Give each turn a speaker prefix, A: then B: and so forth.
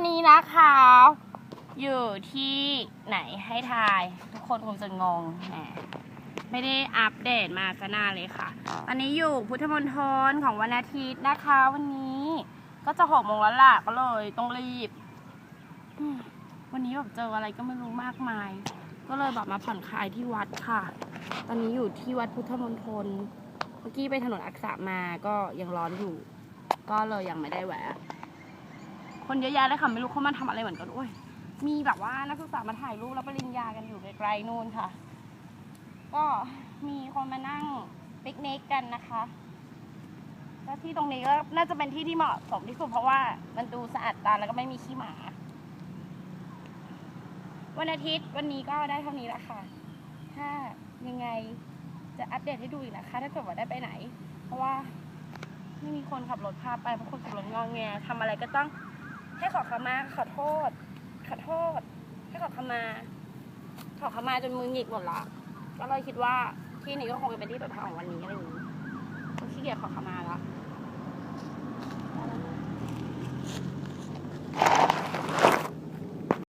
A: ฮัลโหลตอนนี้นะคะ อยู่ที่ไหนให้ทาย ทุกคนคงจะงงแหมไม่ได้อัปเดตมาซะนานเลยค่ะตอนนี้อยู่พุทธมณฑลของวันอาทิตย์นะคะ วันนี้ก็จะหกโมงแล้วล่ะก็เลยต้องรีบอืมวันนี้แบบเจออะไรก็ไม่รู้มากมาย ก็เลยแบบมาผ่อนคลายที่วัดค่ะ ตอนนี้อยู่ที่วัดพุทธมณฑล เมื่อกี้ไปถนนอักษะมาก็ยังร้อนอยู่ ก็เลยยังไม่ได้แวะ คนเยอะแยะเลยค่ะไม่รู้เขามาทำอะไรเหมือนกันด้วยมีแบบว่านักศึกษามาถ่ายรูปรับปริญญากันอยู่ไกลๆนู่นค่ะ ก็มีคนมานั่งปิกนิกกันนะคะแล้วที่ตรงนี้ก็น่าจะเป็นที่ที่เหมาะสมที่สุดเพราะว่ามันดูสะอาดตาแล้วก็ไม่มีขี้หมา วันอาทิตย์วันนี้ก็ได้เท่านี้ละค่ะ ถ้ายังไงจะอัปเดตให้ดูอีกนะคะ ถ้าเกิดว่าได้ไปไหน เพราะว่าไม่มีคนขับรถพาไปเพราะคนขับรถงองแงทำอะไรก็ต้อง ให้ขอขมาขอโทษ ขอโทษ ให้ขอขมา ขอขมาจนมือหงิกหมดละก็เลยคิดว่าที่นี้ก็คงจะเป็นที่สุดท้ายของวันนี้อะไรอย่างนี้ก็ขี้เกียจขอขมาละ